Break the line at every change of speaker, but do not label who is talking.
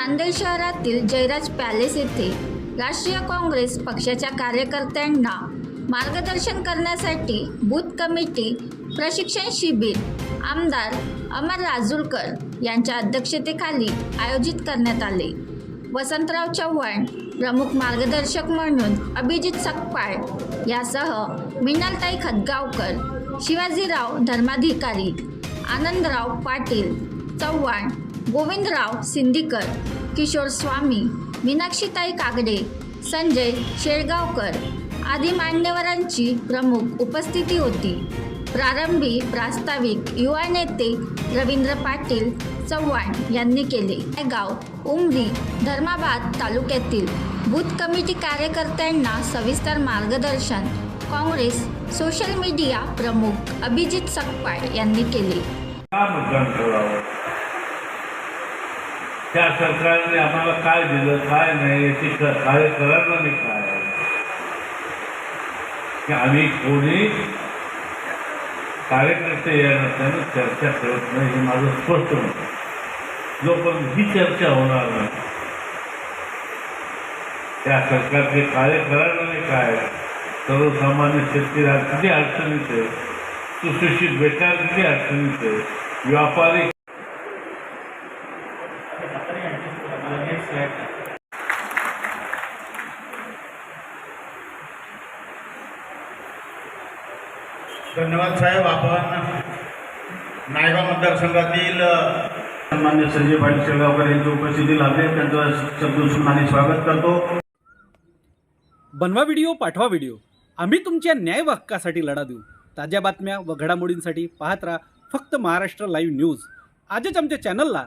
नांदेड शहरातील जयराज पॅलेस येथे राष्ट्रीय काँग्रेस पक्षाच्या कार्यकर्त्यांना मार्गदर्शन करण्यासाठी बूथ कमिटी प्रशिक्षण शिबिर आमदार अमर राजूरकर यांच्या अध्यक्षतेखाली आयोजित करण्यात आले. वसंतराव चव्हाण प्रमुख मार्गदर्शक म्हणून अभिजित सकपाळ यासह मिनालताई खतगावकर शिवाजीराव धर्माधिकारी आनंदराव पाटील चव्हाण गोविंदराव सिंदीकर किशोर स्वामी मीनाक्षीताई कागडे संजय शेळगावकर आदी मान्यवरांची प्रमुख उपस्थिती होती. प्रारंभी प्रास्ताविक युवा नेते रवींद्र पाटील चव्हाण यांनी केले. गाव उमरी धर्माबाद तालुक्यातील बूथ कमिटी कार्यकर्त्यांना सविस्तर मार्गदर्शन काँग्रेस सोशल मीडिया प्रमुख अभिजित सकपाळ यांनी केले.
त्या सरकारने आम्हाला काय दिलं काय नाही याची क- कार्य नाही काय? की आम्ही कोणी कार्यकर्ते या नात्यानं चर्चा करत नाही हे माझं स्पष्ट मत जोपर्यंत ही चर्चा होणार नाही त्या सरकारचे कार्य करायला नाही काय? सर्वसामान्य शेतकरी किती अडचणीत आहे? सुशिक्षित बेकार किती अडचणीत आहे? व्यापारी
धन्यवाद साहेब आपण नायगाव मतदारसंघातील सन्मान्य संजय पाटील शेळगावकर यांची उपस्थिती लाभले. त्यांचं शब्दसुमाने स्वागत करतो.
बनवा व्हिडिओ पाठवा व्हिडिओ. आम्ही तुमच्या न्याय हक्कासाठी लढा देऊ. ताज्या बातम्या व घडामोडींसाठी पाहत राहा फक्त महाराष्ट्र लाईव्ह न्यूज. आजच आमच्या चॅनलला